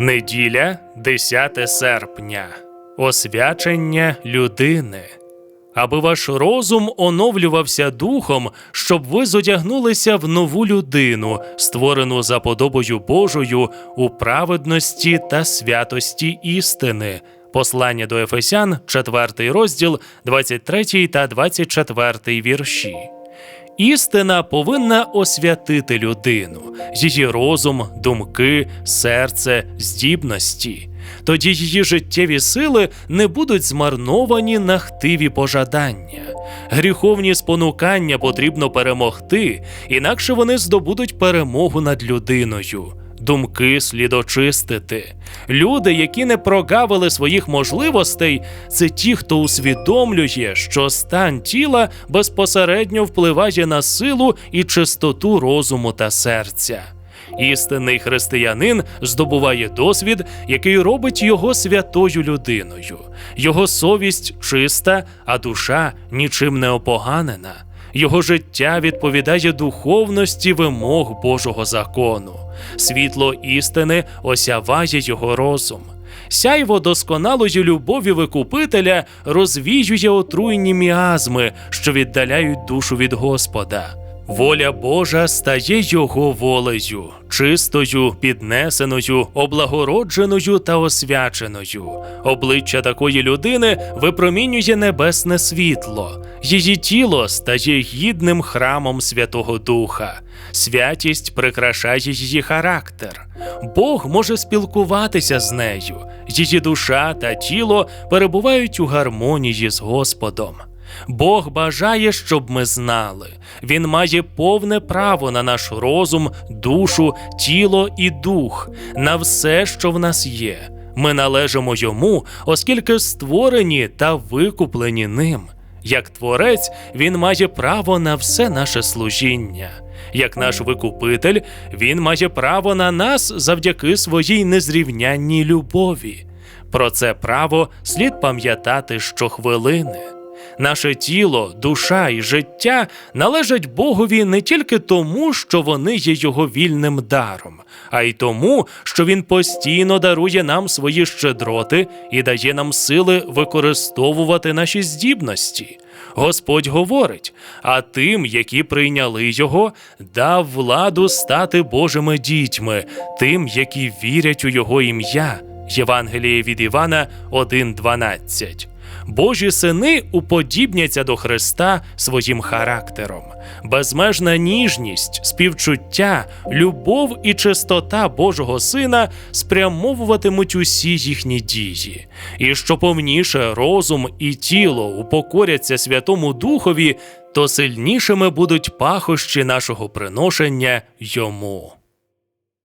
Неділя, 10 серпня. Освячення людини. Аби ваш розум оновлювався духом, щоб ви зодягнулися в нову людину, створену за подобою Божою у праведності та святості істини. Послання до Ефесян, 4 розділ, 23 та 24 вірші. Істина повинна освятити людину, її розум, думки, серце, здібності. Тоді її життєві сили не будуть змарновані на хтиві пожадання. Гріховні спонукання потрібно перемогти, інакше вони здобудуть перемогу над людиною. Думки слід очистити. Люди, які не прогавили своїх можливостей, це ті, хто усвідомлює, що стан тіла безпосередньо впливає на силу і чистоту розуму та серця. Істинний християнин здобуває досвід, який робить його святою людиною. Його совість чиста, а душа нічим не опоганена. Його життя відповідає духовності вимог Божого закону. Світло істини осяває його розум. Сяйво досконалої любові викупителя розвіює отруйні міазми, що віддаляють душу від Господа. Воля Божа стає його волею, чистою, піднесеною, облагородженою та освяченою. Обличчя такої людини випромінює небесне світло, її тіло стає гідним храмом Святого Духа. Святість прикрашає її характер. Бог може спілкуватися з нею. Її душа та тіло перебувають у гармонії з Господом. Бог бажає, щоб ми знали. Він має повне право на наш розум, душу, тіло і дух, на все, що в нас є. Ми належимо йому, оскільки створені та викуплені ним. Як творець, він має право на все наше служіння. Як наш викупитель, він має право на нас завдяки своїй незрівнянній любові. Про це право слід пам'ятати щохвилини. Наше тіло, душа і життя належать Богові не тільки тому, що вони є його вільним даром, а й тому, що він постійно дарує нам свої щедроти і дає нам сили використовувати наші здібності. Господь говорить: а тим, які прийняли його, дав владу стати Божими дітьми, тим, які вірять у Його ім'я. Євангеліє від Івана 1.12. Божі сини уподібняться до Христа своїм характером. Безмежна ніжність, співчуття, любов і чистота Божого Сина спрямовуватимуть усі їхні дії. І що повніше розум і тіло упокоряться Святому Духові, то сильнішими будуть пахощі нашого приношення йому.